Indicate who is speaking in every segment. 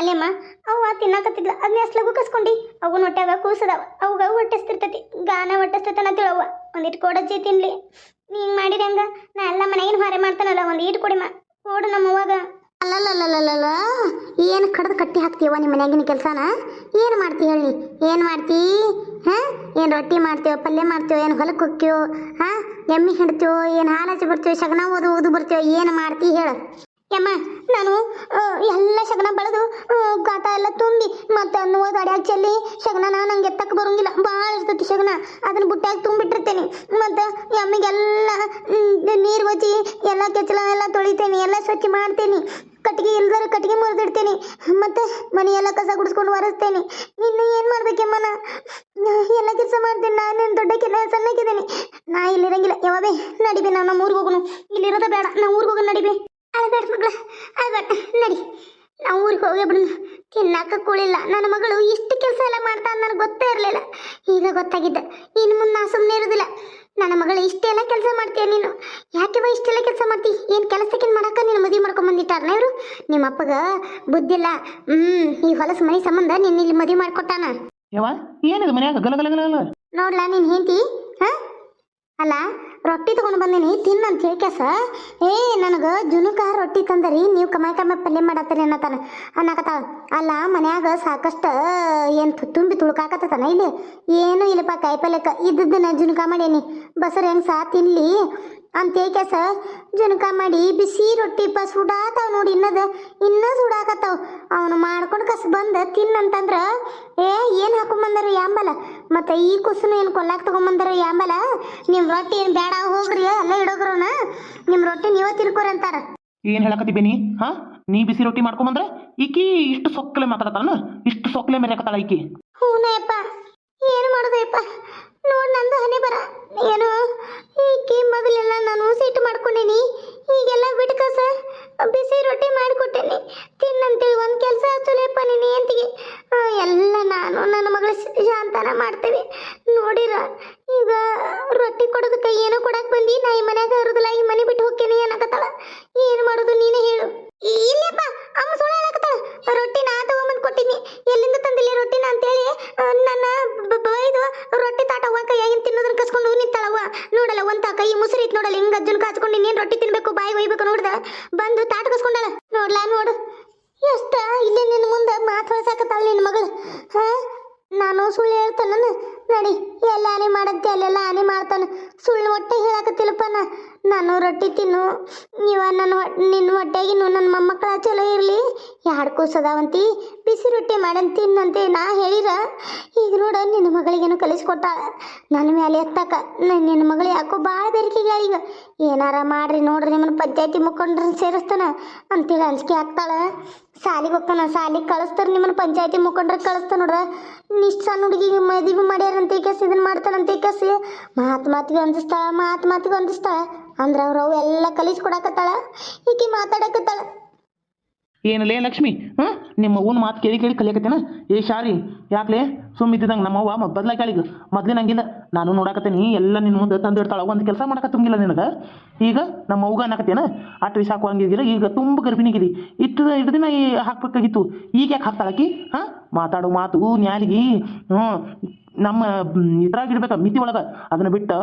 Speaker 1: ಅಲ್ಲೇಮ್ಮ ಅವ್ವ ತಿನ್ನಕತ್ತಿದ್ಲ. ಅದನ್ನ ಲಘು ಕಸ್ಕೊಂಡಿ. ಅವನ ಹೊಟ್ಟೆಗ ಕೂಸದವ ಅವಾಗ ಹೊಟ್ಟಿಸ್ತಿರ್ತೈತಿ. ಗಾನ ಹೊಟ್ಟಿಸ್ತೈತನ ತಿಳವ್ವ ಒಂದಿಟ್ಟು ಕೊಡಜ್ಜಿ ತಿನ್ಲಿ. ನೀನ್ ಮಾಡಿರಿ ಹಂಗ? ನಾ ಎಲ್ಲ ಮನೆಗಿನ ಹೊರೆ ಮಾಡ್ತಾನಲ್ಲ, ಒಂದು ಈಟ್ ಕೊಡಿಮ್ಮ ಕೊಡು ನಮ್ಮವ್ವಾಗ
Speaker 2: ಅಲ್ಲಲ್ಲಲ್ಲಲ್ಲಲ್ಲ. ಏನು ಕಡ್ದು ಕಟ್ಟಿ ಹಾಕ್ತೀವ ನಿಮ್ಮ ಮನೆಯಾಗಿನ ಕೆಲಸನ? ಏನು ಮಾಡ್ತಿ ಹೇಳಿ? ಏನು ಮಾಡ್ತಿ? ಹಾಂ? ಏನು ರೊಟ್ಟಿ ಮಾಡ್ತೀವೋ ಪಲ್ಯ ಮಾಡ್ತೀವೋ ಏನು ಹೊಲಕ್ಕೆ ಹೋಗ್ತೀವೋ ಹಾಂ? ಎಮ್ಮೆ ಹಿಡ್ತೀವೋ ಏನು ಹಾಲು ಹಚ್ಚಿ ಬರ್ತೀವೋ ಶಗನ ಓದು ಓದು ಬರ್ತೀವೋ ಏನು ಮಾಡ್ತಿ ಹೇಳು.
Speaker 1: ಯಮ್ಮ, ನಾನು ಎಲ್ಲ ಶಗನ ಬಳದು ಗಾತ ಎಲ್ಲ ತುಂಬಿ, ಮತ್ತೆ ನೋವು ಅಡ್ಯಾಗ ಚೆಲ್ಲಿ ಶಗನ ನಂಗೆ ಎತ್ತಕ್ಕೆ ಬರೋಂಗಿಲ್ಲ. ಭಾಳ ಇರ್ತೈತಿ ಶಗನ. ಅದನ್ನ ಬುಟ್ಟಿಯಾಗ ತುಂಬಿಟ್ಟಿರ್ತೇನೆ. ಮತ್ತು ಯಮ್ಮಿಗೆಲ್ಲ ನೀರು ಒಚ್ಚಿ, ಎಲ್ಲ ಕೆಚ್ಚಲ ಎಲ್ಲ ತೊಳಿತೇನೆ, ಎಲ್ಲ ಸ್ವಚ್ಛ ಮಾಡ್ತೀನಿ. ಕಟ್ಟಿಗೆ ಇಲ್ದಾರ ಕಟ್ಟಿಗೆ ಮುರಿದಿಡ್ತೇನೆ. ಮತ್ತೆ ಮನೆಯೆಲ್ಲ ಕಸ ಗುಡಿಸ್ಕೊಂಡು ಒರೆಸ್ತೇನೆ. ಇನ್ನು ಏನು ಮಾಡ್ಬೇಕಮ್ಮ ನಾ ಎಲ್ಲ ಕೆಲಸ ಮಾಡ್ತೀನಿ. ನಾನು ದೊಡ್ಡ ಕೆಲ ಸಣ್ಣಕ್ಕಿದ್ದೇನೆ. ನಾ ಇಲ್ಲಿರಂಗಿಲ್ಲ. ಯಾವಾಗೇ ನಡಿಬಿ ನಾವು ನಮ್ಮ ಊರಿಗೆ ಹೋಗೋನು. ಇಲ್ಲಿರೋದ ಬೇಡ. ನಾವು ಊರಿಗೆ ಹೋಗೋಣ ನಡಿಬಿ. ಅಳಬೇಡ ಮಗಳ. ಅಳಬೇಡ ನಡಿ. ನಾವು ಊರಿಗೆ ಹೋಗಿ ಬಿಡೋಣ ತಿನ್ನಾಕ ಕೂಳಿಲ್ಲ. ನನ್ನ ಮಗಳು ಇಷ್ಟು ಕೆಲಸ ಎಲ್ಲ ಮಾಡ್ತಾ ನನಗೆ ಗೊತ್ತೇ ಇರಲಿಲ್ಲ. ಈಗ ಗೊತ್ತಾಗಿದ್ದ. ಇನ್ನು ಮುಂದೆ ನಾ ಸುಮ್ಮನೆ ಇರೋದಿಲ್ಲ. ನನ್ನ ಮಗಳು ಇಷ್ಟೆಲ್ಲ ಕೆಲಸ ಮಾಡ್ತೀಯ ನೀನು? ಯಾಕೆವ ಇಷ್ಟೆಲ್ಲ ಕೆಲಸ ಮಾಡ್ತಿ? ಏನು ಕೆಲಸಕ್ಕಿನ್ ಮಾಡಕ್ಕ ನೀನು ಮದುವೆ ಮಾಡ್ಕೊಂಡ್ ಬಂದಿಟ್ಟಾರನ ಇವರು? ನಿಮ್ಮ ಅಪ್ಪಗ ಬುದ್ಧಿಲ್ಲ ಹ್ಮ್ ಈ ಹೊಲಸು ಮನೆ ಸಂಬಂಧ ನಿನ್ನ ಇಲ್ಲಿ ಮದುವೆ ಮಾಡ್ಕೊಟ್ಟಾನ.
Speaker 3: ಯವ್ವ ಏನಿದು ಮನ್ಯಾಗ? ಗಲ ಗಲ ಗಲ ಗಲ.
Speaker 1: ನೋಡ್ಲಾ ನೀನ್ ಹೇಂತಿ ಹ? ಅಲ್ಲ? ರೊಟ್ಟಿ ತಗೊಂಡು ಬಂದೇನಿ, ತಿನ್ನಂತ ಹೇಳ್ಕೆಸ ಏ, ನನಗೆ ಜುನುಕ ರೊಟ್ಟಿ ತಂದರಿ, ನೀವು ಕಮಾಯಿ ಕಮಾಯಿ ಪಲ್ಯ ಮಾಡತ್ತೀರಿ ಅನ್ನತಾನ ಅನ್ನಕತ್ತಾಳ. ಅಲ್ಲ, ಮನ್ಯಾಗ ಸಾಕಷ್ಟು, ಏನು ತುಂಬಿ ತುಳುಕಾಕತ್ತಾನ ಇಲ್ಲಿ? ಏನು ಇಲ್ಲಪ್ಪ ಕಾಯಿ ಪಲ್ಯಕ್ಕೆ ಇದ್ದದ್ದನ್ನ ಜುನುಕ ಮಾಡೇನಿ. ಬಸರ್ ಹೆಂಗೆ ಸಾ ತಿನ್ಲಿ. ಅಂತ ಸರ್? ಜನಕ ಮಾಡಿ ಬಿಸಿ ರೊಟ್ಟಿ ಪ ಸುಡಾತಾವ ನೋಡಿ ಇನ್ನದ ಇನ್ನೂ ಸುಡಾಕತ್ತಾವ. ಅವನು ಮಾಡ್ಕೊಂಡು ಕಸ ಬಂದ ತಿನ್ನಂತಂದ್ರ ಏ ಏನು ಹಾಕೊಂಬಂದರು ಯಾಂಬಲ ಮತ್ತೆ ಈ ಕುಸುನು ಏನು ಕೊಲ್ಲಾಕ್ ತಗೊಂಬಂದರು ಯಾಂಬಲ ನಿಮ್ಮ ರೊಟ್ಟಿ ಏನು ಬೇಡ ಹೋಗ್ರಿ ಅಲ್ಲೇ ಇಡೋಗ್ರವನ. ನಿಮ್ಮ ರೊಟ್ಟಿ ನೀವೇ ತಿನ್ಕೋರಿ ಅಂತಾರ.
Speaker 3: ಏನು ಹೇಳಕತ್ತಿ ಬೇನಿ ಹಾ? ನೀ ಬಿಸಿ ರೊಟ್ಟಿ ಮಾಡ್ಕೊಂಬಂದ್ರೆ ಈಕಿ ಇಷ್ಟು ಸೊಕ್ಕಲೆ ಮಾತಾಡತಾನ ಇಷ್ಟು ಸೊಕ್ಕಲೆ ಮೆರೆಕತ್ತಾಳ ಈಕಿ?
Speaker 1: ಹೂನಯ್ಯಪ್ಪ ಏನು ಮಾಡೋದಯ್ಯಪ್ಪ ನೋಡ್ ನಂದು ಹನಿ ಬರ ಏನು ಈಕಿ ಮೊದಲೆಲ್ಲ ನಾನು ಸಿಟ್ಟು ಮಾಡ್ಕೊಂಡೇನಿ ಈಗೆಲ್ಲ ಬಿಟ್ಕಸ ಬಿಸಿ ರೊಟ್ಟಿ ಮಾಡಿಕೊಟ್ಟೇನಿ ತಿನ್ನಂತೇಳಿ ಒಂದು ಕೆಲಸ ಹಚ್ಚಲೇಪ್ಪ ನೀನು ಎಂತಿಗೆ ಎಲ್ಲ ನಾನು ನನ್ನ ಮಗಳ ಶಾಂತನ ಮಾಡ್ತೇವೆ ನೋಡಿರ ಈಗ ರೊಟ್ಟಿ ಕೊಡೋದಕ್ಕೆ ಏನೋ ಕೊಡಕ್ ಬಂದಿ ನಾ ಈ ಮನ್ಯಾಗ ಇರೋದಿಲ್ಲ ಈ ಮನೆ ಬಿಟ್ಟು ಹೋಗ್ತೇನೆ ಅನ್ನಕತ್ತಾಳ ಏನು ಮಾಡೋದು ನೀನೇ ಹೇಳು ಇಲ್ಲಪ್ಪ ಅಮ್ಮ ಸುಳ್ಳು ಹೇಳಕತ್ತಾಳ ರೊಟ್ಟಿ ನಾ ತಗೊಂಬಂದು ಕೊಟ್ಟಿದ್ನಿ ಎಲ್ಲಿಂದ ತಂದಿಲ್ಲ ರೊಟ್ಟಿನ ಅಂತೇಳಿ ಆ, ನನ್ನ ಬ- ಬೈದು ರೊಟ್ಟಿ ತಾಟ ಅವ್ವ ಕೈಯಾಗಿನ ತಿನ್ನೋದನ್ನ ಕಸ್ಕೊಂಡು ನಿಂತಾಳವ್ವ ನೋಡಲ್ಲ ಒಂದ್ ಕೈ ಮುಸುರಿ ಇತ್ತು ನೋಡಲ್ಲ ಹಿಂಗ ಅಜ್ಜನ ಕಾಚ್ಕೊಂಡು ಇನ್ನೇನ್ ರೊಟ್ಟಿ ತಿನ್ಬೇಕು ಬಾಯಿ ಒಯ್ಬೇಕು ನೋಡ್ದ ಬಂದು ತಾಟ ಕಸ್ಕೊಂಡಾಳ ನೋಡ್ಲಾ ನೋಡು ಎಷ್ಟ ಇಲ್ಲಿ ನಿನ್ನ ಮುಂದೆ ಮಾತು ಹೊಳಸಾಕತ್ತಾಳ ನಿನ್ನ ಮಗಳು ಹಾ ನಾನು ಸುಳ್ಳು ಹೇಳ್ತಾನ ನಡಿ ಎಲ್ಲ ಆನೆ ಮಾಡಂತೆ ಅಲ್ಲೆಲ್ಲ ಆನೆ ಮಾಡ್ತಾನ ಸುಳ್ಳು ಹೊಟ್ಟೆ ಹೇಳಕತ್ತಿಲ್ಲಪ್ಪ ನಾನು ರೊಟ್ಟಿ ತಿನ್ನು. ನೀವ ನನ್ನ ನಿನ್ನ ಹೊಟ್ಟೆಗಿನ್ನು ನನ್ನ ಮೊಮ್ಮಕ್ಕಳ ಚಲೋ ಇರಲಿ. ಎರಡು ಕೂಸದಾವಂತಿ ಬಿಸಿ ರೊಟ್ಟಿ ಮಾಡನ್ ತಿನ್ನಂತೆ ನಾ ಹೇಳಿರ. ಈಗ ನೋಡ ನಿನ್ನ ಮಗಳಿಗೇನು ಕಲಿಸ್ಕೊಟ್ಟಾಳ. ನನ್ನ ಮೇಲೆ ಎತ್ತಕ. ನಿನ್ನ ಮಗಳು ಯಾಕೋ ಭಾಳ ಬೇರಿಕೆಗಳ ಈಗ. ಏನಾರ ಮಾಡ್ರಿ ನೋಡ್ರಿ ನಿಮ್ಮನ್ನ ಪಂಚಾಯತಿ ಮುಖಂಡ್ರನ್ನ ಸೇರಿಸ್ತಾನ. ಅಂತೇಳಿ ಅಂಜಿಕೆ ಆಗ್ತಾಳ. ಸಾಲಿಗೆ ಹೋಗ್ತಾನ ಸಾಲಿಗೆ ಕಳಿಸ್ತಾರೆ ನಿಮ್ಮನ್ನ ಪಂಚಾಯತಿ ಮುಖಂಡ್ರ ಕಳಿಸ್ತಾನ ನೋಡ್ರ. ಇಷ್ಟು ಸಣ್ಣ ಹುಡುಗಿಗೆ ಮದುವೆ ಮಾಡ್ಯಾರಂತ ಕೇಸ್ ಇದನ್ನ ಮಾಡ್ತಾರಂತ ಕೇಸ್ ಮಾತು ಮಾತಿಗೆ ಹೊಂದಿಸ್ತಾಳ ಮಾತು ಮಾತಿಗೆ ಹೊಂದಿಸ್ತಾಳ ಅಂದ್ರೆ ಅವ್ರು ಅವು ಎಲ್ಲ ಕಲಿಸ್ಕೊಡಕತ್ತಾಳ ಈಕಿ ಮಾತಾಡಕತ್ತಾಳ.
Speaker 3: ಏನಲೇ ಲಕ್ಷ್ಮಿ? ಹಾಂ? ನಿಮ್ಮ ಅವ್ವನ ಮಾತು ಕೇಳಿ ಕೇಳಿ ಕಲಿಯಕತ್ತೇನ? ಏ ಶಾರಿ ಯಾಕ್ಲೇ ಸುಮ್ಮ ಇದ್ದಿದಂಗೆ ನಮ್ಮ ಅವ್ವ ಬದಲಾಗಿ ಮೊದಲೇ ನಂಗಿಲ್ಲ ನಾನು ನೋಡಾಕತ್ತೇನಿ, ಎಲ್ಲ ನಿನ್ನ ಮುಂದೆ ತಂದು ಇಡ್ತಾಳೆ, ಒಂದು ಕೆಲಸ ಮಾಡಕತ್ತಂಗಿಲ್ಲ ನಿನಗೆ? ಈಗ ನಮ್ಮ ಅವ್ಗ ಅನ್ನಕತ್ತೇನ? ಅಟ್ರಿ ಸಾಕು ಹಂಗಿದ್ದೀರ ಈಗ ತುಂಬ ಗರ್ಭಿಣಿಗಿರಿ ಇಟ್ಟು ಇಟ್ಟು ದಿನ ಈ ಹಾಕ್ಬೇಕಾಗಿತ್ತು. ಈಗ ಯಾಕೆ ಹಾಕ್ತಾಳಕಿ ಹಾಂ? ಮಾತಾಡೋ ಮಾತು, ನ್ಯಾಲಿಗಿ ಹ್ಞೂ ನಮ್ಮ ಇದ್ರಾಗ ಇಡ್ಬೇಕ, ಮಿತಿ ಒಳಗೆ? ಅದನ್ನ ಬಿಟ್ಟು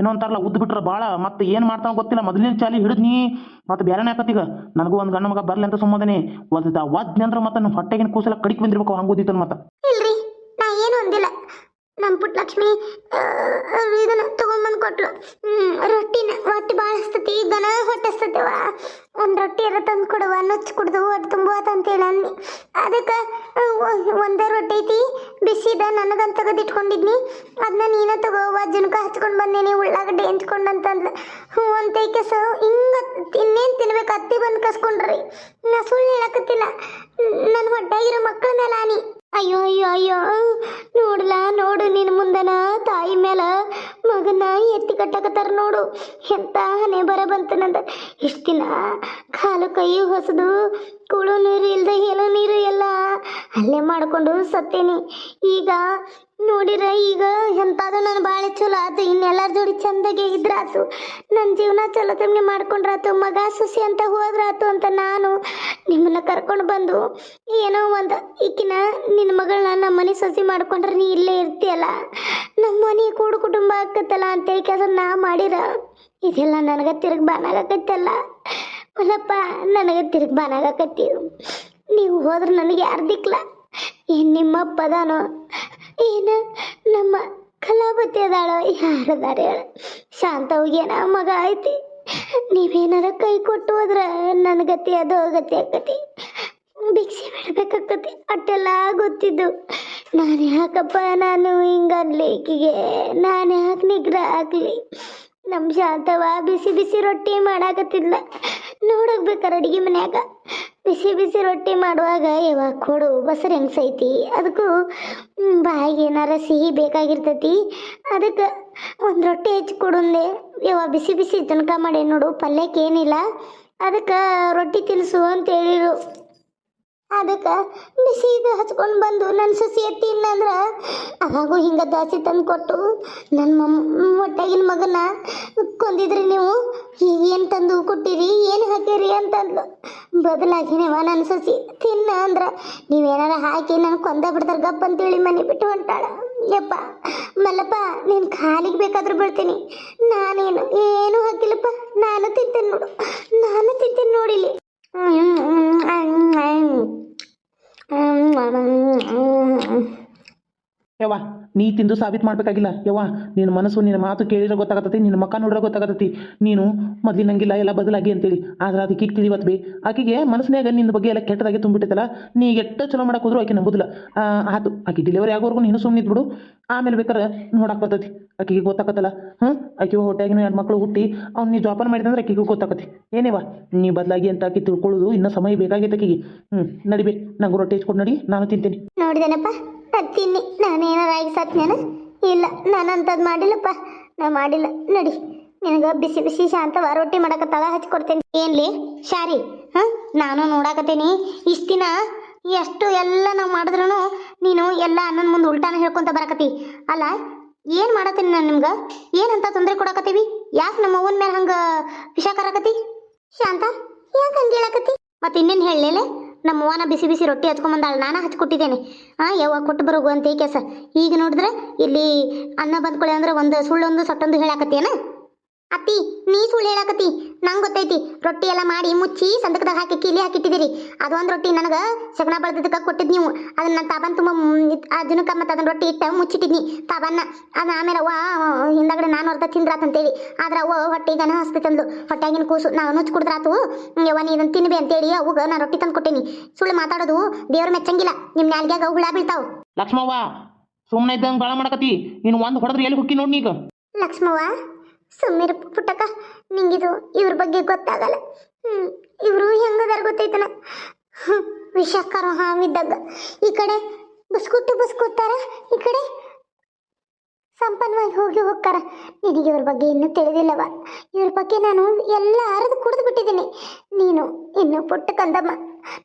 Speaker 3: ಏನೋ ಅಂತಾರಲ್ಲ, ಉದ್ದು ಬಿಟ್ರೆ ಭಾಳ ಮತ್ತೆ ಏನು ಮಾಡ್ತಾವ ಗೊತ್ತಿಲ್ಲ, ಮೊದಲಿನ ಚಾಲಿ ಹಿಡಿದ್ನಿ ಮತ್ತೆ ಬೇರೆನೇ ಆಕತ್ತೀಗ ನನಗೂ ಒಂದು ಗಂಡ ಮಗ ಬರ್ಲಿ ಅಂತ ಸುಮ್ಮನೆ. ಒದ್ದ ಒದ್ನೆ ಅಂದ್ರೆ ಮತ್ತೆ ನಮ್ಮ ಹೊಟ್ಟೆಗಿನ ಕೂಸಲ ಕಡಿಕ್ ಬಂದಿರ್ಬೇಕು ಹಂಗೋದಿತ್ತು ಮತ್ತೆ.
Speaker 1: ಇಲ್ರಿ, ನಾ ಏನು ಅಂದಿಲ್ಲ. ನಮ್ಮ ಪುಟ್ಟ ಲಕ್ಷ್ಮಿ ಇದನ್ನ ತಗೊಂಬಂದು ಕೊಟ್ಲು. ರೊಟ್ಟಿನ ರೊಟ್ಟಿ ಭಾಳ ಹಸ್ತತಿ, ದನ ಹೊಟ್ಟೆ ಒಂದು ರೊಟ್ಟಿ ಎಲ್ಲ ತಂದು ಕೊಡುವ ನುಚ್ಚು ಕುಡ್ದು ಅದು ತುಂಬುವತ್ತ ಅಂತೇಳಿ ಅಂದ್ನಿ. ಅದಕ್ಕೆ ಒಂದೇ ರೊಟ್ಟಿ ಐತಿ, ಬಿಸಿದ ನನಗಂತ ತೆಗೆದಿಟ್ಕೊಂಡಿದ್ನಿ. ಅದನ್ನ ನೀನ ತಗೋ ಜುನ್ಕ ಹಚ್ಕೊಂಡು ಬಂದೇನಿ ಉಳ್ಳಾಗಡ್ಡೆ ಹೆಂಚ್ಕೊಂಡು ಅಂತಂದ್ಲು. ಹ್ಞೂ ಅಂತ ಕೆಸ ಹಿಂಗ ಇನ್ನೇನು ತಿನ್ಬೇಕು, ಅತ್ತಿ ಬಂದು ಕಸ್ಕೊಂಡ್ರಿ. ನಾ ಸುಳ್ಳು ಹೇಳಕತ್ತಿಲ್ಲ. ನನ್ನ ಹೊಟ್ಟೆಗಿರೋ ಮಕ್ಕಳ ಮೇಲೆ ಆನಿ. ಅಯ್ಯೋ ಅಯ್ಯೋ ಅಯ್ಯೋ, ನೋಡ್ಲ, ನೋಡು ನಿನ್ನ ಮುಂದನ ತಾಯಿ ಮೇಲ ಮಗನ ಎತ್ತಿ ಕಟ್ಟಕತ್ತಾರ ನೋಡು. ಎಂತ ಹನೆ ಬರ ಬಂತು ನಂದ ಇಷ್ಟು ಹೊಸದು ಕುಳು ನೀರು ಇಲ್ದೆ ಹೇಳೋ ನೀರು ಎಲ್ಲ ಅಲ್ಲೇ ಮಾಡ್ಕೊಂಡು ಸತ್ತೇನಿ. ಈಗ ನೋಡಿರ ಈಗ ಎಂತಾದ ನಾನು ಭಾಳ ಚಲೋ ಆತು, ಇನ್ನೆಲ್ಲರ ಜೋಡಿ ಚಂದಾಗೆ ಇದ್ರಾತು. ನನ್ನ ಜೀವನ ಚಲೋ ತಮ್ಮನೆ ಮಾಡ್ಕೊಂಡ್ರಾತು, ಮಗ ಸುಸಿ ಅಂತ ಹೋದ್ರಾತು ಅಂತ ನಾನು ನಿಮ್ಮನ್ನ ಕರ್ಕೊಂಡು ಬಂದು ಏನೋ ಒಂದು ಈಕಿನ ನಿನ್ನ ಮಗಳನ್ನ ನಮ್ಮ ಮನೆ ಸಸಿ ಮಾಡ್ಕೊಂಡ್ರೆ ನೀ ಇಲ್ಲೇ ಇರ್ತೀಯಲ್ಲ. ನಮ್ಮ ಮನೆ ಕೂಡು ಕುಟುಂಬ ಆಕತ್ತಲ್ಲ ಅಂತೇಳಿ ಕೆಲಸ ನಾ ಮಾಡಿರ. ಇದೆಲ್ಲ ನನಗೆ ತಿರುಗಿ ಬಾನಾಗತ್ತಲ್ಲ ಹೊಲಪ್ಪ ನನಗೆ ತಿರುಗಿ ಬಾನಾಗಕತ್ತಿ ನೀವು ಹೋದ್ರೆ ನನಗೆ ಯಾರು ದಿಕ್ಲ ಏನು ನಿಮ್ಮಪ್ಪ ಅದಾನೋ ಏನು? ನಮ್ಮ ಕಲಾಪತಿ ಅದಾಳೋ? ಯಾರದಾರ ಹೇಳ. ಶಾಂತ ಹೋಗ್ಯಾನ ಮಗ ಐತಿ. ನೀವೇನಾರ ಕೈ ಕೊಟ್ಟು ಹೋದ್ರ ನನ್ನ ಗತಿ ಅದು ಗತಿ ಆಕತಿ. ಭಿಕ್ಷೆ ಬಿಡ್ಬೇಕಾಕತಿ ಅಟ್ಟೆಲ್ಲ ಗೊತ್ತಿದ್ದು. ನಾನು ಯಾಕಪ್ಪ ನಾನು ಹಿಂಗನ್ಲಿ ಈಕಿಗೆ ನಾನು ಯಾಕೆ ನಿಗ್ರಹ ಆಗ್ಲಿ? ನಮ್ಮ ಶಾಂತವ ಬಿಸಿ ಬಿಸಿ ರೊಟ್ಟಿ ಮಾಡಾಕತ್ತಿದ್ಲ. ನೋಡಕ್ ಬೇಕಾರೆ ಅಡಿಗೆ ಮನ್ಯಾಗ. ಬಿಸಿ ಬಿಸಿ ರೊಟ್ಟಿ ಮಾಡುವಾಗ ಯಾವಾಗ ಕೊಡು ಬಸರು ಹೆಂಗ್ಸೈತಿ ಅದಕ್ಕೂ ಹ್ಮ್, ಬಾಯಿಗೆ ಏನಾರ ಸಿಹಿ ಬೇಕಾಗಿರ್ತೈತಿ. ಅದಕ್ಕೆ ಒಂದು ರೊಟ್ಟಿ ಹೆಚ್ಚು ಕೊಡುಂದೆ ಯಾವ ಬಿಸಿ ಬಿಸಿ ತನಕ ಮಾಡಿ ನೋಡು ಪಲ್ಯಕ್ಕೆ ಏನಿಲ್ಲ. ಅದಕ್ಕೆ ರೊಟ್ಟಿ ತಿನ್ನಿಸು ಅಂತ ಹೇಳಿರು. ಅದಕ್ಕೆ ಬಿಸಿ ಇದು ಹಚ್ಕೊಂಡು ಬಂದು ನನ್ನ ಸೊಸೆ ತಿನ್ನಂದ್ರೆ ಅವಾಗೂ ಹಿಂಗೆ ದಾಸಿ ತಂದು ಕೊಟ್ಟು ನನ್ನ ಮಮ್ಮ ಕೊಂದಿದ್ರಿ ನೀವು? ಏನು ತಂದು ಕೊಟ್ಟಿರಿ? ಏನು ಹಾಕಿರಿ ಅಂತಂದ್ಲು ಬದಲಾಗಿನೇವ ನನ್ನ ಸೊಸಿ. ತಿನ್ನ ಅಂದ್ರ. ನೀವೇನಾರ ಹಾಕಿ ನಾನು ಕೊಂದ ಬಿಡ್ತಾರೆ ಗಪ್ಪ ಅಂತೇಳಿ ಮನೆ ಬಿಟ್ಟು ಹೊಂಟಾಳ. ಯಪ್ಪ, ಮಲ್ಲಪ್ಪ, ನೀನು ಕಾಲಿಗೆ ಬೇಕಾದ್ರೂ ಬೀಳ್ತೀನಿ. ನಾನೇನು, ಏನೂ ಹಾಕಿಲ್ಲಪ್ಪ. ನಾನು ತಿಂತೇನೆ ನೋಡು. ನಾನು ತಿಂತೀನಿ ನೋಡಿಲಿ
Speaker 3: ಯವ್ವ, ನೀ ತಿಂದು ಸಾಬೀತು ಮಾಡ್ಬೇಕಾಗಿಲ್ಲ. ಯವ್ವ ನಿನ್ನ ಮನಸ್ಸು ನಿನ್ನ ಮಾತು ಕೇಳಿದ್ರೆ ಗೊತ್ತಾಗತ್ತೆ ನಿನ್ನ ಮಕ್ಕ ನೋಡಿದ್ರೆ ಗೊತ್ತಾಗತ್ತೆ ನೀನು ಮೊದಲಿನಂಗಿಲ್ಲ, ಎಲ್ಲ ಬದಲಾಗಿ ಅಂತೇಳಿ. ಆದ್ರೆ ಅದಕ್ಕೆ ತಿಳಿವತ್ತು ಬಿ, ಆಕೆಗೆ ಮನಸ್ಸಿನಾಗ ನಿನ್ನ ಬಗ್ಗೆ ಎಲ್ಲ ಕೆಟ್ಟದಾಗಿ ತುಂಬಿಟ್ಟೈತಲ್ಲ ನೀ ಎಷ್ಟು ಚಲೋ ಮಾಡಕ್ಕೆ ಹೋದ್ರು ಆಕೆ ನಂಬುದಿಲ್ಲ. ಆತು, ಆಕೆ ಡೆಲಿವರಿ ಆಗೋವರೆಗೂ ನೀನು ಸುಮ್ಮನೆ ಇದ್ಬಿಡು ಆಮೇಲೆ ಬೇಕಾರೆ ನೋಡಕ್ಕೆ ಬರ್ತೈತಿ. ಆಕೆಗೆ ಗೊತ್ತಾಗತ್ತಲ್ಲ ಹ್ಞೂ ಆಕೆ ಹೊಟ್ಟೆಗಿನ ಎರಡು ಮಕ್ಕಳು ಹುಟ್ಟಿ, ಅವ್ನು ನೀ ಜೋಪಾನ ಮಾಡಿದಂದ್ರೆ ಆಕೆಗೂ ಗೊತ್ತಾಗತ್ತೆ. ಏನೇವ ನೀ ಬದಲಾಗಿ ಅಂತ ಆಕೆ ತಿಳ್ಕೊಳ್ಳೋದು ಇನ್ನೂ ಸಮಯ ಬೇಕಾಗೈತೆ ಆಕೆಗೆ. ಹ್ಞೂ ನಡಿಬೇ ನಂಗೆ ರೊಟ್ಟಿ ಹಚ್ಕೊಂಡು ನಡಿ, ನಾನು ತಿಂತೀನಿ.
Speaker 1: ನೋಡಿದೇನಪ್ಪ? ತಿನ್ನಿ ನಾನೇನಾರ ಆಗಿ ಸತ್ನೇನ ಇಲ್ಲ ನಾನು ಅಂಥದ್ದು ಮಾಡಿಲ್ಲಪ್ಪ. ನಾ ಮಾಡಿಲ್ಲ. ನಡಿ. ನಿನಗೆ ಬಿಸಿ ಬಿಸಿ ಶಾಂತವ ರೊಟ್ಟಿ ಮಾಡಕತ್ತಾಳ ಹಚ್ಕೊಡ್ತೇನೆ ಏನ್ಲಿ? ಶಾರಿ. ಹಾಂ? ನಾನು ನೋಡಾಕತ್ತೀನಿ. ಇಷ್ಟು ದಿನ ಎಷ್ಟು ಎಲ್ಲ ನಾವು ಮಾಡಿದ್ರೂ ನೀನು ಎಲ್ಲ ಅನ್ನನ ಮುಂದೆ ಉಲ್ಟಾನ ಹೇಳ್ಕೊಂತ ಬರಕತ್ತಿ. ಅಲ್ಲ, ಏನು ಮಾಡತ್ತೀನಿ ನಾನು ನಿಮ್ಗೆ? ಏನಂತ ತೊಂದರೆ ಕೊಡಕತ್ತೀವಿ? ಯಾಕೆ ನಮ್ಮ ಅವ್ವನ ಮೇಲೆ ಹಂಗೆ ವಿಷ ಶಾಂತ, ಯಾಕೆ ಹಂಗೆ ಹೇಳಕತ್ತಿ? ಮತ್ತೆ ಇನ್ನೇನು ಹೇಳಲೇ ನಮ್ಮ ಅವ್ವನ ಬಿಸಿ ಬಿಸಿ ರೊಟ್ಟಿ ಹಚ್ಕೊಂಬಂದಾಳ, ನಾನು ಹಚ್ಕೊಟ್ಟಿದ್ದೇನೆ. ಹಾಂ ಯವ್ವ ಕೊಟ್ಟು ಬರೋಗು ಅಂತ ಈ ಈಗ ನೋಡಿದ್ರೆ ಇಲ್ಲಿ ಅನ್ನ ಬಂದ್ಕೊಳ್ಳಿ ಅಂದ್ರೆ ಒಂದು ಸುಳ್ಳೊಂದು ಸಟ್ಟೊಂದು ಹೇಳಾಕತ್ತೇನ ಅತ್ತಿ ನೀ ಸುಳ್ಳು ಹೇಳಾಕತ್ತಿ. ನಂಗೆ ಗೊತ್ತೈತಿ ರೊಟ್ಟಿ ಎಲ್ಲ ಮಾಡಿ ಮುಚ್ಚಿ ಸಂದಕದಾಗ ಹಾಕಿ ಕೀಲಿ ಹಾಕಿಟ್ಟಿದ್ದೀರಿ. ಅದೊಂದು ರೊಟ್ಟಿ ನನಗೆ ಸಗಣ ಬಳ್ದಿದ್ದಕ್ಕೆ ಕೊಟ್ಟಿದ್ದು ನೀವು. ಅದನ್ನ ನಾನು ತಾಬನ್ ತುಂಬ ಆ ದಿನಕ್ಕೆ ಮತ್ತೆ ಅದನ್ನ ರೊಟ್ಟಿ ಇಟ್ಟ ಮುಚ್ಚಿಟ್ಟಿದ್ನಿ ತಾಬನ್ನ. ಅದನ್ನ ಆಮೇಲೆ ಅವ್ವ ಹಿಂದಗಡೆ ನಾನು ಅರ್ಧ ತಿಂದ್ರಾತಂತೇಳಿ ಆದ್ರೆ ಅವ್ವ ಹೊಟ್ಟೆಗನ ಹಾಸ್ಪಿಟಲ್ದು ಹೊಟ್ಟೆಗಿನ ಕೂಸು. ನಾನು ನುಚ್ಚು ಕುಡ್ದ್ರಾತು. ಯವ್ವ ನೀ ಇದನ್ನು ತಿನ್ಬಿ ಅಂತೇಳಿ ಅವ್ಗ ನಾನು ರೊಟ್ಟಿ ತಂದು ಕೊಟ್ಟೇನಿ. ಸುಳ್ಳು ಮಾತಾಡೋದು ದೇವ್ರ ಮೆಚ್ಚಂಗಿಲ್ಲ. ನಿಮ್ಮ ನಾಲ್ಗ್ಯಾಗ ಹುಳ ಬೀಳ್ತಾವ.
Speaker 3: ಲಕ್ಷ್ಮವ್ವ ಸುಮ್ಮನೆ ಇದ್ದಂಗೆ ಗಾಳ ಮಾಡಕತ್ತಿ. ನೀನು ಒಂದು ಹೊಡೆದ್ರೆ ಎಲ್ಲಿ ಹುಕ್ಕಿ ನೋಡಿ ಈಗ
Speaker 1: ಲಕ್ಷ್ಮವ್ವ ಸುಮ್ಮಿರು ಪುಟ್ಟಕ್ಕ, ನಿಂಗಿದು ಇವ್ರ ಬಗ್ಗೆ ಗೊತ್ತಾಗಲ್ಲ. ಹ್ಮ್, ಇವರು ಹೆಂಗದಾರ ಗೊತ್ತೈತನ? ವಿಷಕ್ಕರ ಹಾವಿದ್ದಾಗ ಈ ಕಡೆ ಬಸ್ಕೊಟ್ಟು ಬಸ್ಕೊತಾರ ಈ ಕಡೆ ಸಂಪನ್ನವಾಗಿ ಹೋಗಿ ಹೋಗ್ತಾರ. ನಿನಗೆ ಇವ್ರ ಬಗ್ಗೆ ಇನ್ನೂ ತಿಳಿದಿಲ್ಲವ. ಇವ್ರ ಬಗ್ಗೆ ನಾನು ಎಲ್ಲ ಅರಿದು ಕುಡಿದು ಬಿಟ್ಟಿದ್ದೀನಿ. ನೀನು ಇನ್ನು ಪುಟ್ಟ ಕಂದಮ್ಮ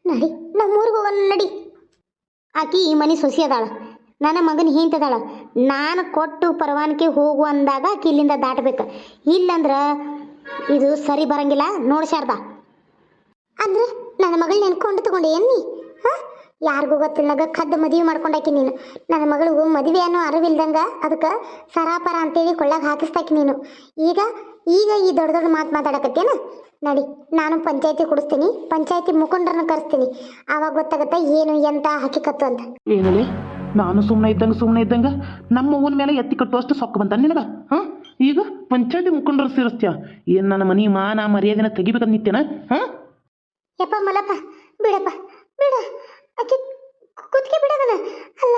Speaker 1: ನಡಿ, ನಮ್ಮೂರಿಗೆ ಹೋಗೋಣ ನಡಿ. ಆಕಿ ಈ ಮನೆ ಸೊಸಿ ಅದಾಳ. ನನ್ನ ಮಗನ ಹಿಂತದಾಳ ನಾನು ಕೊಟ್ಟು ಪರವಾನಗಿ ಹೋಗು ಅಂದಾಗ ಇಲ್ಲಿಂದ ದಾಟಬೇಕು. ಇಲ್ಲಂದ್ರೆ ಇದು ಸರಿ ಬರಂಗಿಲ್ಲ. ನೋಡಿ ಶಾರದಾ. ಅಂದ್ರೆ ನನ್ನ ಮಗಳು ನೆನ್ಕೊಂಡು ತಗೊಂಡೆ ಎನ್ನಿ ಹಾಂ? ಯಾರಿಗೂ ಗೊತ್ತಿಲ್ಲದಾಗ ಕದ್ದು ಮದುವೆ ಮಾಡ್ಕೊಂಡಾಕಿ ನೀನು. ನನ್ನ ಮಗಳಿಗೂ ಮದುವೆ ಅನ್ನೋ ಅರಿವಿಲ್ದಂಗ ಅದಕ್ಕೆ ಸರಾಪರ ಅಂತೇಳಿ ಕೊಳ್ಳಾಗ ಹಾಕಿಸ್ತಾಕಿ ನೀನು. ಈಗ ಈಗ ಈ ದೊಡ್ಡ ದೊಡ್ಡ ಮಾತು ಮಾತಾಡಕತ್ತೇನ? ನಡಿ, ನಾನು ಪಂಚಾಯತಿ ಕೊಡಿಸ್ತೀನಿ. ಪಂಚಾಯತಿ ಮುಖಂಡರನ್ನ ಕರೆಸ್ತೀನಿ. ಆವಾಗ ಗೊತ್ತಾಗತ್ತೆ ಏನು ಎಂತ ಹಕ್ಕಿಕತ್ತು ಅಂತ.
Speaker 3: ನಾನು ಸುಮ್ಮನೆ ಇದ್ದಂಗೆ ಸುಮ್ಮನೆ ಇದ್ದಂಗೆ ನಮ್ಮ ಅವ್ವನ ಮೇಲೆ ಎತ್ತಿ ಕಟ್ಟುವಷ್ಟು ಸೊಕ್ಕ ಬಂತ ನಿನಗ? ಹಾಂ? ಈಗ ಪಂಚಾಯತಿ ಮುಖಂಡರು ಸೇರಿಸ್ತೀಯ? ಏನು ನನ್ನ ಮನೆ ಮಾನ ಮರ್ಯಾದೆನ ತೆಗಿಬೇಕಂತ ನಿತ್ಯನ? ಹಾಂ?
Speaker 1: ಯಪ್ಪ ಮಲಪ್ಪ ಬಿಡಪ್ಪ, ಬಿಡ. ಆಕಿ ಕುತ್ಕೆ ಬಿಡದನ. ಅಲ್ಲ,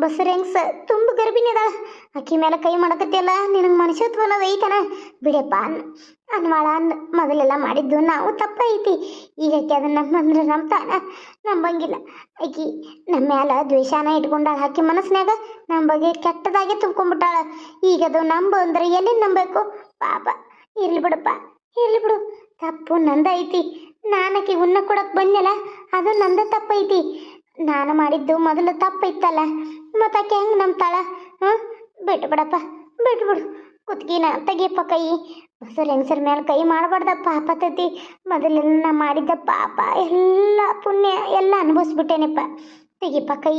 Speaker 1: ಬಸರ ಹೆಂಗ್ಸ? ತುಂಬ ಗರ್ಭಿಣಿ ಅದಾಳ. ಅಕ್ಕಿ ಮೇಲೆ ಕೈ ಮಾಡಕತ್ತಿಯಲ್ಲ, ನಿನಗೆ ಮನುಷ್ಯತ್ವ ಅನ್ನೋದು ಐತನ? ಬಿಡಪ್ಪ ಅನ್, ಅನ್ವಾಳ ಅನ್, ಮೊದಲೆಲ್ಲ ಮಾಡಿದ್ದು ನಾವು ತಪ್ಪೈತಿ. ಈಗ ಆಕಿ ಅದನ್ನ ನಮ್ಮಂದ್ರೆ ನಂಬ್ತಾನ ನಂಬಂಗಿಲ್ಲ. ಆಕಿ ನಮ್ಮ ಮ್ಯಾಲ ದ್ವೇಷನ ಇಟ್ಕೊಂಡಾಳ. ಹಾಕಿ ಮನಸ್ಸಿನಾಗ ನಮ್ಮ ಬಗ್ಗೆ ಕೆಟ್ಟದಾಗೆ ತುಂಬ್ಕೊಂಡ್ಬಿಟ್ಟಾಳ. ಈಗ ಅದು ನಂಬು ಅಂದ್ರೆ ಎಲ್ಲಿ ನಂಬಬೇಕು ಪಾಪ. ಇರ್ಲಿ ಬಿಡಪ್ಪ. ಇರ್ಲಿ ಬಿಡು. ತಪ್ಪು ನಂದೈತಿ ನಾನು ಆಕಿ ಉಣ್ಣ ಕೊಡಕ್ ಬಂದ್ನಲ್ಲ, ಅದು ನಂದ ತಪ್ಪೈತಿ. ನಾನು ಮಾಡಿದ್ದು ಮೊದಲು ತಪ್ಪಿತ್ತಲ್ಲ. ಮತ್ತೆ ಆಕೆ ಹೆಂಗೆ ನಂಬ್ತಾಳ? ಹ್ಞೂ ಬಿಟ್ಟು ಬಿಡಪ್ಪ, ಬಿಟ್ಟು ಬಿಡು. ಕುತ್ಗಿನ ತೆಗಿಯಪ್ಪ ಕೈ. ಮೊಸರು ಹೆಂಗಸರ ಮೇಲೆ ಕೈ ಮಾಡಬಾರ್ದಪ್ಪ, ಪದ್ಧತಿ. ಮೊದಲೆಲ್ಲ ನಾ ಮಾಡಿದ್ದ ಪಾಪ ಎಲ್ಲ ಪುಣ್ಯ ಎಲ್ಲ ಅನುಭವಿಸ್ಬಿಟ್ಟೇನಪ್ಪ. ತೆಗಿಯಪ್ಪ ಕೈ.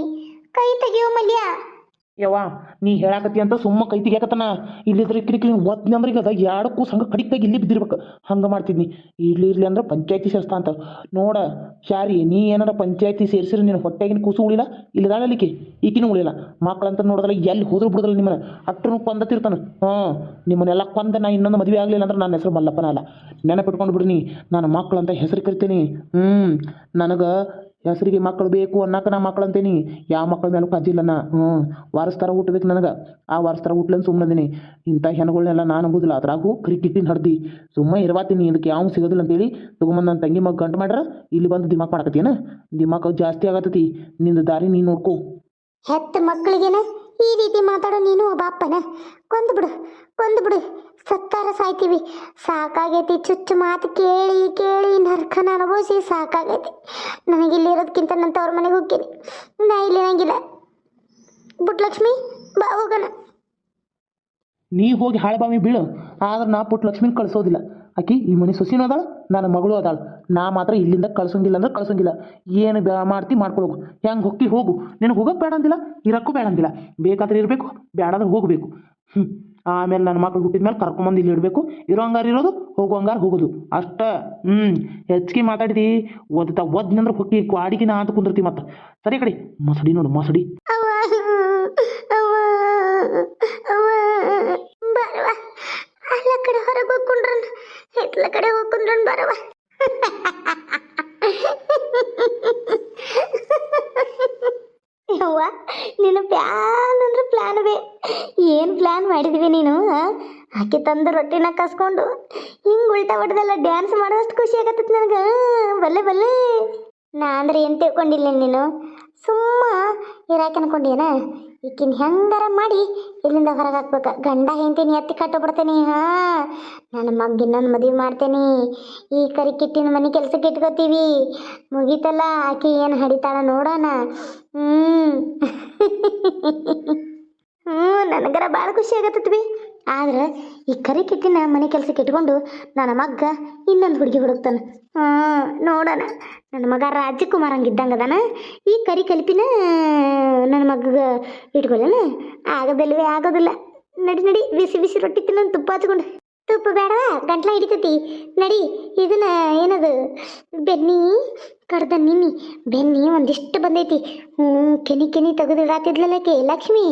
Speaker 1: ಕೈ ತೆಗಿಯೋ ಮಲ್ಯ.
Speaker 3: ಯವ್ವ, ನೀ ಹೇಳಾಕತ್ತಿ ಅಂತ ಸುಮ್ಮ ಕೈ ತೆಗಿಯಾಕತ್ತನ. ಇಲ್ಲಿದ್ರೆ ಕಿರಿಕಿರಿ ಒದ್ನಿ ಅಂದ್ರೆ ಈಗ ಅದ ಎರಡಕ್ಕೂ ಸಂಘ ಕಡಿಕಾಗಿ ಇಲ್ಲಿ ಬಿದ್ದಿರ್ಬೇಕು. ಹಂಗೆ ಮಾಡ್ತಿದ್ನಿ. ಇರ್ಲಿ ಇರ್ಲಿ ಅಂದ್ರೆ ಪಂಚಾಯತಿ ಸೇರಿಸ್ತಾ ಅಂತ. ನೋಡ, ಶಾರಿ, ನೀ ಏನಾರ ಪಂಚಾಯತಿ ಸೇರಿಸಿದ್ರೆ ನಿನ್ನ ಹೊಟ್ಟೆಗಿನ ಕೂಸು ಉಳಿಲ್ಲ ಇಲ್ಲದಾಳಲಿಕ್ಕೆ ಈಕಿನೂ ಉಳಿಲ್ಲ ಮಕ್ಕಳಂತ ನೋಡಿದ್ರೆ ಎಲ್ಲಿ ಹೋದ್ರು ಬಿಡೋದಿಲ್ಲ ನಿಮ್ಮನ್ನ. ಅಟ್ಟನು ಕೊಂದತಿರ್ತಾನೆ ಹಾಂ, ನಿಮ್ಮನ್ನೆಲ್ಲ ಕೊಂದ ನಾ ಇನ್ನೊಂದು ಮದುವೆ ಆಗಲಿಲ್ಲ ಅಂದ್ರೆ ನನ್ನ ಹೆಸರು ಮಲ್ಲಪ್ಪನ ಅಲ್ಲ. ನೆನಪಿಟ್ಕೊಂಡು ಬಿಡ್ನಿ, ನಾನು ಮಕ್ಕಳಂತ ಹೆಸರು ಕರಿತೀನಿ. ಹ್ಞೂ ನನಗೆ ಹೆಸರಿಗೆ ಮಕ್ಕಳು ಬೇಕು ಅನ್ನಕ್ಕೆ ನಾ ಮಕ್ಕಳು ಅಂತೀನಿ ಯಾವ ಮಕ್ಕಳ ಮೇಲೂ ಕಜ್ಜಿಲ್ಲ ನಾ. ಹ್ಞೂ ವಾರಸ್ತಾರ ಹುಟ್ಟಬೇಕು ನನಗೆ. ಆ ವಾರಸ್ತಾರ ಹುಟ್ಲನ್ ಸುಮ್ಮನದೀನಿ ಇಂಥ ಹೆಣ್ಗಳನ್ನೆಲ್ಲ ನಾನು ಅಂಬುದಿಲ್ಲ ಅದ್ರಾಗೂ ಕ್ರಿಕೆಟಿನ ಹಡ್ದಿ. ಸುಮ್ಮ ಇರವಾತೀನಿ. ಇದಕ್ಕೆ ಯಾವ ಸಿಗೋದಿಲ್ಲ ಅಂತೇಳಿ ತೊಗೊಂಬಂದು ನನ್ನ ತಂಗಿ ಮಗ ಗಂಟು ಮಾಡ್ರ ಇಲ್ಲಿ ಬಂದು ದಿಮಾಕ್ ಮಾಡಕತ್ತೀನ ದಿಮಾಕ್ ಜಾಸ್ತಿ ಆಗತ್ತತಿ ನಿಂದು ದಾರಿ ನೀನು ನೋಡ್ಕೋ.
Speaker 1: ಹೆತ್ತ ಮಕ್ಕಳಿಗೇನ ಈ ರೀತಿ ಮಾತಾಡೋ ನೀನು ಒಬ್ಬ ಅಪ್ಪನ? ಕೊಂದು ಬಿಡು. ಕೊಂದು ಬಿಡು. ಸತ್ತಾರ ಸಾಯ್ತೀವಿ. ಸಾಕಾಗೈತಿ, ಚುಚ್ಚು ಮಾತು ಕೇಳಿ ಕೇಳಿ ನರ್ಕನ ಅನುಭವಿಸಿ ಸಾಕಾಗೈತಿ. ನನಗಿಲ್ಲಿರೋದಕ್ಕಿಂತ ನನ್ನ ತವ್ರ ಮನೆಗೆ ಹೋಗ್ತೀನಿ. ನಾ ಇಲ್ಲಿ ನಂಗಿಲ್ಲ ಪುಟ್ಲಕ್ಷ್ಮಿ ಬಾ ಹೋಗೋಣ.
Speaker 3: ನೀ ಹೋಗಿ ಹಾಳಬಾವಿ ಬೀಳು. ಆದ್ರೆ ನಾ ಪುಟ್ಟ ಕಳಿಸೋದಿಲ್ಲ. ಆಕಿ, ಈ ಮನೆ ಸೊಸಿನೂ ಅದಾಳ, ನನ್ನ ಮಗಳು ಅದಾಳ. ನಾ ಮಾತ್ರ ಇಲ್ಲಿಂದ ಕಳ್ಸಂಗಿಲ್ಲ ಅಂದ್ರೆ ಕಳ್ಸಂಗಿಲ್ಲ. ಏನು ಮಾಡ್ತಿ ಮಾಡ್ಕೊಳಗು. ಹೆಂಗೆ ಹೊಕ್ಕಿ ಹೋಗು. ನಿನಗೆ ಹೋಗಕ್ಕೆ ಬೇಡ ಅಂದಿಲ್ಲ ಇರಕ್ಕೂ ಬೇಡ ಅಂದಿಲ್ಲ ಬೇಕಾದ್ರೆ ಇರಬೇಕು ಬೇಡಾದ್ರೆ ಹೋಗಬೇಕು. ಹ್ಞೂ ಆಮೇಲೆ ನನ್ನ ಮಕ್ಳು ಹುಟ್ಟಿದ ಮೇಲೆ ಕರ್ಕೊಂಬಂದು ಇಲ್ಲಿ ಇಡಬೇಕು. ಇರೋ ಹಂಗಾರ ಇರೋದು, ಹೋಗೋ ಹಂಗಾರ ಹೋಗೋದು. ಅಷ್ಟ ಹ್ಞೂ ಹೆಚ್ಚಿಗೆ ಮಾತಾಡಿದಿ. ಓದ್ತಾ ಓದ್ನಂದ್ರೆ ಹೊಕ್ಕಿ ಕ್ವಾಡಿಗಿನ ಅಂತ ಕುಂದಿರ್ತಿ ಮತ್ತೆ. ಸರಿ ಕಡೆ, ಮಸಡಿ ನೋಡು, ಮಸಡಿ.
Speaker 1: ಕಡೆ ಹೊರಗೆ ಹೋಗ್ಕೊಂಡ್ರನ್, ಹಿತ್ಲ ಕಡೆ ಹೋಗ್ಕೊಂಡ್ರನ್ ಬರವ ಯವ್ವ, ನಿನ್ನ ಪ್ಲಾನ್ ಅಂದ್ರೆ ಪ್ಲಾನ್ವೇ ಏನು ಪ್ಲಾನ್ ಮಾಡಿದ್ವಿ ನೀನು? ಆಕೆ ತಂದು ರೊಟ್ಟಿನ ಕಸ್ಕೊಂಡು ಹಿಂಗೆ ಉಲ್ಟಾ ಹೊಡೆದೆಲ್ಲ ಡ್ಯಾನ್ಸ್ ಮಾಡೋಷ್ಟು ಖುಷಿ ಆಗತ್ತೈತಿ ನನಗೆ. ಬಲ್ಲೆ ಬಲ್ಲೆ. ನಾ ಅಂದ್ರೆ ಏನು ತಿಳ್ಕೊಂಡಿಲ್ಲ ನೀನು? ಸುಮ್ಮ ಇರಾಕೆ ಅನ್ಕೊಂಡೇನ ಈಕಿನ ಹೆಂಗಾರ ಮಾಡಿ ಇಲ್ಲಿಂದ ಹೊರಗೆ ಹಾಕ್ಬೇಕು. ಗಂಡ ಹೆಂಡ್ತೀನಿ ಎತ್ತಿ ಕಟ್ಟು ಬಿಡ್ತೀನಿ ಹಾ. ನನ್ನ ಮಗ ಇನ್ನೊಂದು ಮದುವೆ ಮಾಡ್ತೇನೆ. ಈ ಕರಿ ಕಿಟ್ಟಿನ ಮನೆ ಕೆಲ್ಸಕ್ಕೆ ಇಟ್ಕೋತೀವಿ. ಮುಗೀತಲ್ಲ, ಆಕಿ ಏನು ಹಡಿತಾಳ ನೋಡೋಣ. ಹ್ಞೂ ಹ್ಞೂ ನನಗರ ಭಾಳ ಖುಷಿ ಆಗತ್ತತ್ವಿ ಆದ್ರೆ ಈ ಕರಿ ಕಿಟ್ಟಿನ ಮನೆ ಕೆಲಸಕ್ಕೆ ಇಟ್ಕೊಂಡು ನನ್ನ ಮಗ್ಗ ಇನ್ನೊಂದು ಹುಡುಗಿ ಹುಡುಕ್ತಾನೆ. ಹಾಂ ನೋಡೋಣ. ನನ್ನ ಮಗ ರಾಜಕುಮಾರ್ ಹಂಗಿದ್ದಂಗೆ ಈ ಕರಿ ಕಲಿಪಿನ ನನ್ನ ಮಗ್ಗ ಇಟ್ಕೊಳ್ಳೋಣ. ಆಗೋದಿಲ್ವೇ, ಆಗೋದಿಲ್ಲ. ನಡಿ ನಡಿ, ಬಿಸಿ ಬಿಸಿ ರೊಟ್ಟಿ ತಿನ್ನೋದು ತುಪ್ಪ ಹಚ್ಕೊಂಡು. ತುಪ್ಪ ಬೇಡವಾ? ಗಂಟ್ಲ ಹಿಡಿತೈತಿ. ನಡಿ, ಇದನ್ನ ಏನದು? ಬೆನ್ನಿ, ಕಡ್ದ ನಿನ್ನಿ. ಬೆನ್ನಿ ಒಂದಿಷ್ಟು ಬಂದೈತಿ. ಹ್ಞೂ ಕೆನಿ ಕೆನಿ ತೆಗೆದಿಡಾತಿದ್ಲಲ್ಲಕ್ಕೆ ಲಕ್ಷ್ಮಿ.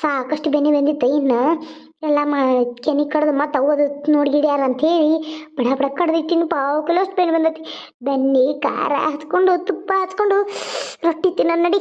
Speaker 1: ಸಾಕಷ್ಟು ಬೆನ್ನಿ ಬಂದಿತ್ತು ಇನ್ನು. ಎಲ್ಲ ಮಾ ಕೆನಿ ಕಡ್ದು ಮತ್ತೆ ಅವು ನೋಡ್ಗಿಡ್ಯಾರ ಅಂತೇಳಿ ಬಡ ಬಡ ಕಡ್ದಿಟ್ಟಿನ ಪಾವು ಕಿಲೋ ಅಷ್ಟು ಬೆನ್ನು ಬಂದೈತಿ. ಬೆನ್ನಿ, ಖಾರ ಹಚ್ಕೊಂಡು, ತುಪ್ಪ ಹಚ್ಕೊಂಡು, ರೊಟ್ಟಿ ತಿನ್ನೋ ನಡಿ.